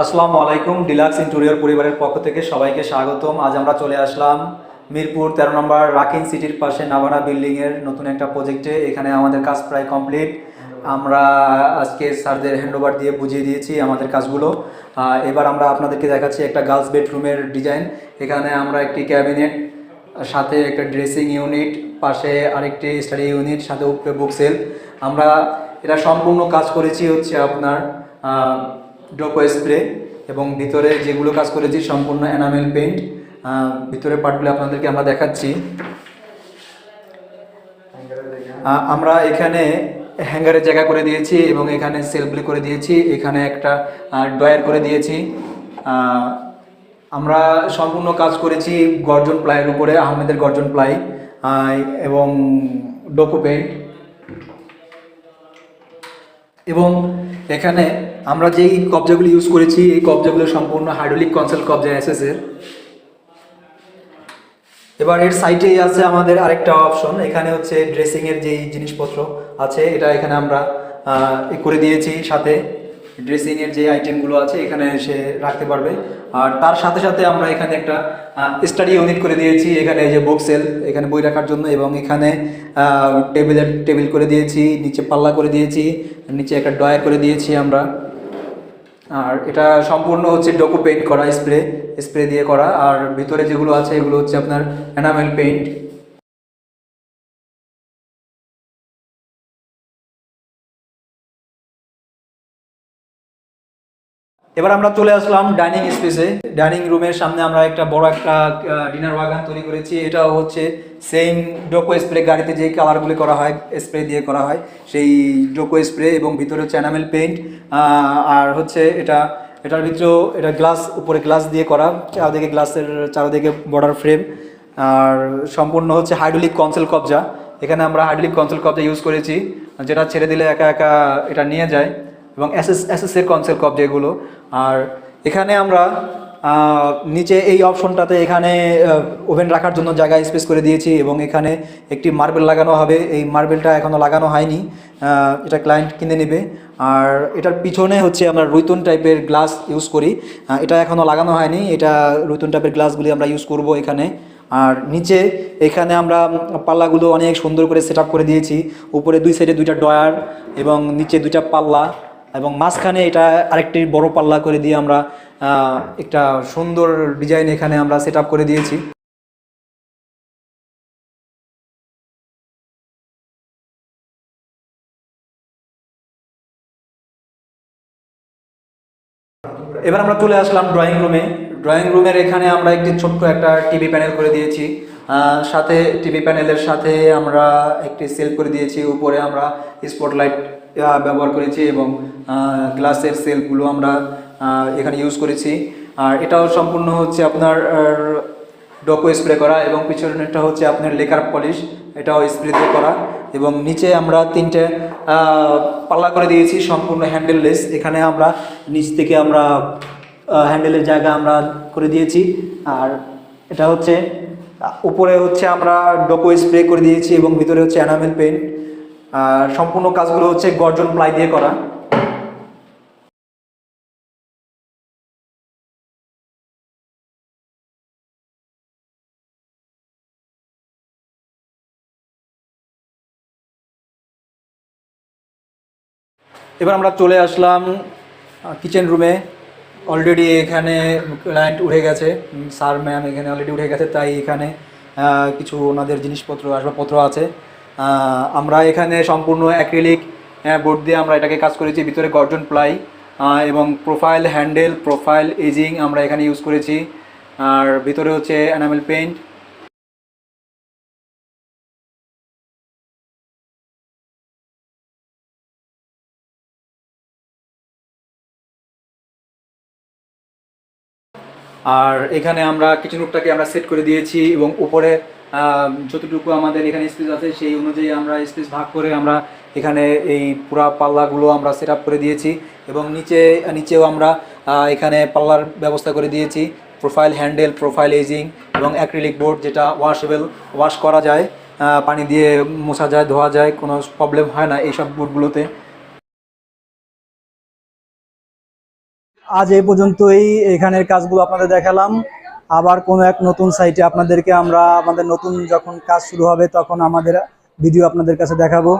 আসসালামু আলাইকুম, deluxe interior পরিবারের পক্ষ থেকে সবাইকে স্বাগতম। আজ আমরা চলে আসলাম মিরপুর তেরো নম্বর রাকিং সিটির পাশে নাভানা বিল্ডিংয়ের নতুন একটা প্রজেক্টে এখানে আমাদের কাজ প্রায় কমপ্লিট আমরা আজকে স্যারদের হ্যান্ডওভার দিয়ে বুঝিয়ে দিয়েছি আমাদের কাজগুলো। এবার আমরা আপনাদেরকে দেখাচ্ছি একটা গার্লস বেডরুমের ডিজাইন এখানে আমরা একটি ক্যাবিনেট সাথে একটা ড্রেসিং ইউনিট পাশে আরেকটি স্টাডি ইউনিট সাথে উপরে বুক সেল আমরা এটা সম্পূর্ণ কাজ করেছি হচ্ছে আপনার ডোকো স্প্রে এবং ভিতরে যেগুলো কাজ করেছি সম্পূর্ণ এনামেল পেইন্ট ভিতরে পার্টগুলো আপনাদেরকে আমরা দেখাচ্ছি। আমরা এখানে হ্যাঙ্গারের জায়গা করে দিয়েছি এবং এখানে সেলফলি করে দিয়েছি। এখানে একটা ডয়ার করে দিয়েছি। আমরা সম্পূর্ণ কাজ করেছি গর্জন প্লাইয়ের উপরে, আহমেদের গর্জন প্লাই এবং ডোকো পেইন্ট এবং এখানে আমরা যেই কবজাগুলি ইউজ করেছি, এই কবজাগুলো সম্পূর্ণ হাইড্রোলিক কনসেল কবজা এসএসের এবার এর সাইটেই আছে আমাদের আরেকটা অপশন এখানে হচ্ছে ড্রেসিং এর যেই জিনিসপত্র আছে, এটা এখানে আমরা করে দিয়েছি সাথে। ড্রেসিং এর যে আইটেমগুলো আছে, এখানে সে রাখতে পারবে। আর তার সাথে সাথে আমরা এখানে একটা স্টাডি ইউনিট করে দিয়েছি, এখানে যে বুক সেল এখানে বই রাখার জন্য, এবং এখানে টেবিলের টেবিল করে দিয়েছি, নিচে পাল্লা করে দিয়েছি, নিচে একটা ডয়ার করে দিয়েছি আমরা। আর এটা সম্পূর্ণ হচ্ছে ডোকো পেইন্ট করা স্প্রে স্প্রে দিয়ে করা। আর ভিতরে যেগুলো আছে, এগুলো হচ্ছে আপনার এনামেল পেইন্ট এবার আমরা চলে আসলাম ডাইনিং স্পেসে ডাইনিং রুমের সামনে আমরা একটা বড় একটা ডিনার বাগান তৈরি করেছি। এটাও হচ্ছে সেম ডোকো স্প্রে গাড়িতে যে কালারগুলি করা হয় স্প্রে দিয়ে করা হয়, সেই ডোকো স্প্রে এবং ভিতরে হচ্ছে এনামেল পেইন্ট আর হচ্ছে এটা, এটার ভিতরেও এটা গ্লাস উপরে গ্লাস দিয়ে করা, চারদিকে গ্লাসের চারদিকে বর্ডার ফ্রেম আর সম্পূর্ণ হচ্ছে হাইড্রোলিক কনসেল কবজা। এখানে আমরা হাইড্রোলিক কনসেল কবজা ইউজ করেছি, যেটা ছেড়ে দিলে একা একা এটা নিয়ে যায়। এবং এসএস এসএস এর কনসেল কপ যেগুলো। আর এখানে আমরা নিচে এই অপশনটাতে এখানে ওভেন রাখার জন্য জায়গা স্পেস করে দিয়েছি এবং এখানে একটি মার্বেল লাগানো হবে। এই মার্বেলটা এখনও লাগানো হয়নি। এটা ক্লায়েন্ট কিনে নেবে। আর এটার পিছনে হচ্ছে আমরা রুইতুন টাইপের গ্লাস ইউজ করি। এটা এখনও লাগানো হয়নি। এটা রুইতুন টাইপের গ্লাসগুলি আমরা ইউজ করব এখানে। আর নিচে এখানে আমরা পাল্লাগুলো অনেক সুন্দর করে সেট করে দিয়েছি। উপরে দুই সাইডে দুইটা ডয়ার এবং নিচে দুইটা পাল্লা। এবং মাঝখানে এটা আরেকটি বড় পাল্লা করে দিয়ে আমরা একটা সুন্দর ডিজাইন এখানে আমরা সেট করে দিয়েছি। এবার আমরা চলে আসলাম ড্রয়িং রুমে ড্রয়িং রুমের এখানে আমরা একটি ছোট্ট একটা টিভি প্যানেল করে দিয়েছি। সাথে টিভি প্যানেলের সাথে আমরা একটি সেল করে দিয়েছি। উপরে আমরা স্পটলাইট ব্যবহার করেছি এবং গ্লাসের সেলগুলো আমরা এখানে ইউজ করেছি। আর এটাও সম্পূর্ণ হচ্ছে আপনার ডোকো স্প্রে করা এবং পিছনেরটা হচ্ছে আপনার লেকার পলিশ। এটাও স্প্রে করা এবং নিচে আমরা তিনটে পাল্লা করে দিয়েছি সম্পূর্ণ হ্যান্ডেললেস এখানে আমরা নিচ থেকে আমরা হ্যান্ডেলের জায়গা আমরা করে দিয়েছি। আর এটা হচ্ছে, উপরে হচ্ছে আমরা ডকো স্প্রে করে দিয়েছি এবং ভিতরে হচ্ছে অ্যানামেল পেন্ট সম্পূর্ণ কাজগুলো হচ্ছে গর্জন প্লাই দিয়ে করা। এবার আমরা চলে আসলাম কিচেন রুমে অলরেডি এখানে ক্লায়েন্ট উঠে গেছে। স্যার ম্যাম এখানে অলরেডি উঠে গেছে, তাই এখানে কিছু ওনাদের জিনিসপত্র, আসবাবপত্র আছে। আমরা এখানে সম্পূর্ণ অ্যাক্রিলিক বোর্ড দিয়ে আমরা এটাকে কাজ করেছি, ভিতরে গর্জন প্লাই এবং প্রোফাইল হ্যান্ডেল, প্রোফাইল এজিং আমরা এখানে ইউজ করেছি। আর ভিতরে হচ্ছে অ্যানামেল পেইন্ট। আর এখানে আমরা কিচেন রুমটাকে আমরা সেট করে দিয়েছি এবং উপরে যতটুকু আমাদের এখানে স্পেস আছে, সেই অনুযায়ী আমরা স্পেস ভাগ করে আমরা এখানে এই পুরা পাল্লাগুলো আমরা সেট করে দিয়েছি এবং নিচে, নিচেও আমরা এখানে পাল্লার ব্যবস্থা করে দিয়েছি। প্রোফাইল হ্যান্ডেল প্রোফাইল এজিং এবং অ্যাক্রিলিক বোর্ড যেটা ওয়াশেবল ওয়াশ করা যায় পানি দিয়ে মোছা যায়, ধোয়া যায়, কোনো প্রবলেম হয় না এইসব বোর্ডগুলোতে আজ এই পর্যন্তই। এখানের কাজগুলো আপনাদের দেখালাম। আবার কোনো এক নতুন সাইটে আপনাদেরকে আমরা আমাদের নতুন যখন কাজ শুরু হবে তখন আমাদের ভিডিও আপনাদের কাছে দেখাবো।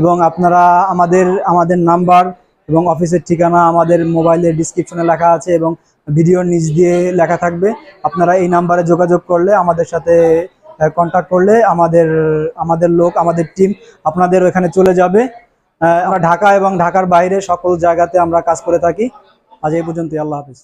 এবং আপনারা আমাদের আমাদের নাম্বার এবং অফিসের ঠিকানা আমাদের মোবাইলের ডিসক্রিপশনে লেখা আছে এবং ভিডিওর নিচ দিয়ে লেখা থাকবে। আপনারা এই নাম্বারে যোগাযোগ করলে, আমাদের সাথে কন্ট্যাক্ট করলে আমাদের আমাদের লোক, আমাদের টিম আপনাদের ওখানে চলে যাবে। আমরা ঢাকা এবং ঢাকার বাইরে সকল জায়গাতে আমরা কাজ করে থাকি। আজ এই পর্যন্তই, আল্লাহ হাফিজ।